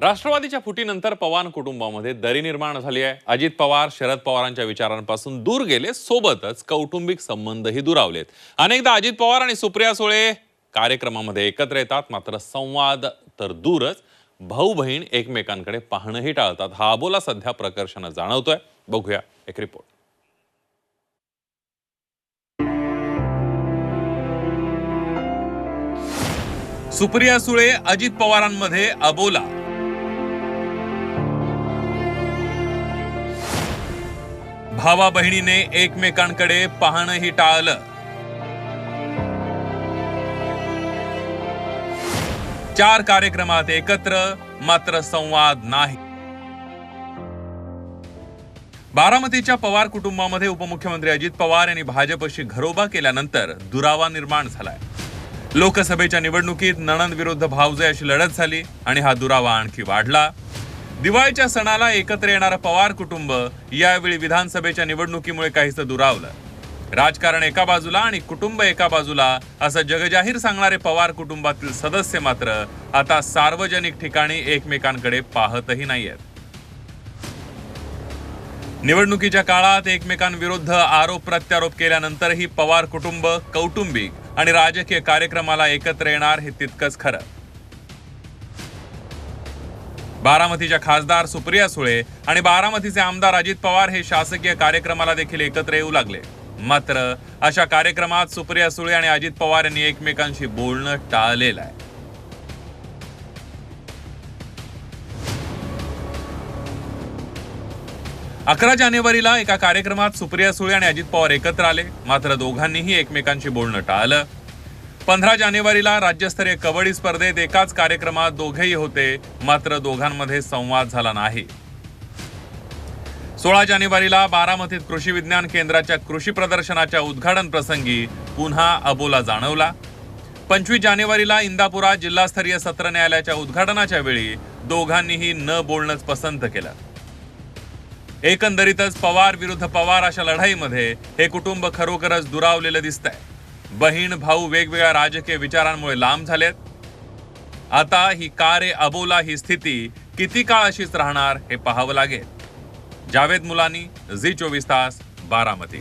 राष्ट्रवादीच्या फुटीनंतर पवार कुटुंबामध्ये दरी निर्माण झाली आहे. अजित पवार शरद पवारांच्या विचारांपासून दूर गेले. सोबतच कौटुंबिक संबंधही दुरावलेत. अनेकदा अजित पवार आणि सुप्रिया सुळे कार्यक्रमामध्ये एकत्र येतात. मात्र संवाद तर दूरच. भाऊ बहीण एकमेकांकडे पाहणंही टाळतात. हा अबोला सध्या प्रकर्षानं जाणवतोय. बघूया एक रिपोर्ट. सुप्रिया सुळे अजित पवारांमध्ये अबोला. भावा बहिणीने एकमेकांकडे पाहणंही टाळलं. चार कार्यक्रमात एकत्र मात्र संवाद नाही. बारामतीच्या पवार कुटुंबामध्ये उपमुख्यमंत्री अजित पवार यांनी भाजपशी घरोबा केल्यानंतर दुरावा निर्माण झालाय. लोकसभेच्या निवडणुकीत नणंद विरुद्ध भावजे अशी लढत झाली आणि हा दुरावा आणखी वाढला. दिवाळीच्या सणाला एकत्र येणारं पवार कुटुंब यावेळी विधानसभेच्या निवडणुकीमुळे काहीसं दुरावलं. राजकारण एका बाजूला आणि कुटुंब एका बाजूला असं जगजाहीर सांगणारे पवार कुटुंबातील सदस्य मात्र आता सार्वजनिक ठिकाणी एकमेकांकडे पाहतही नाहीयेत. निवडणुकीच्या काळात एकमेकांविरुद्ध आरोप प्रत्यारोप केल्यानंतरही पवार कुटुंब कौटुंबिक आणि राजकीय कार्यक्रमाला एकत्र येणार हे तितकंच खरं. बारामतीच्या खासदार सुप्रिया सुळे आणि बारामतीचे आमदार अजित पवार हे शासकीय कार्यक्रमाला देखील एकत्र येऊ लागले. मात्र अशा कार्यक्रमात सुप्रिया सुळे आणि अजित पवार यांनी एकमेकांशी बोलणं टाळलेलं आहे. अकरा जानेवारीला एका कार्यक्रमात सुप्रिया सुळे आणि अजित पवार एकत्र आले. मात्र दोघांनीही एकमेकांशी बोलणं टाळलं. पंधरा जानेवारीला राज्यस्तरीय कबड्डी स्पर्धेत एकाच कार्यक्रमात दोघेही होते मात्र दोघांमध्ये संवाद झाला नाही. सोळा जानेवारीला बारामतीत कृषी विज्ञान केंद्राच्या कृषी प्रदर्शनाच्या उद्घाटन प्रसंगी पुन्हा अबोला जाणवला. पंचवीस जानेवारीला इंदापुरात जिल्हास्तरीय सत्र न्यायालयाच्या उद्घाटनाच्या वेळी दोघांनीही न बोलणंच पसंत केलं. एकंदरीतच पवार विरुद्ध पवार अशा लढाईमध्ये हे कुटुंब खरोखरच दुरावलेलं दिसतंय. बहीण भाऊ वेगवेगळ्या राजकीय विचारांमुळे लांब झालेत. आता ही कारे अबोला ही स्थिती किती काळ अशीच राहणार हे पाहावं लागेल. जावेद मुलानी झी चोवीस तास बारामती.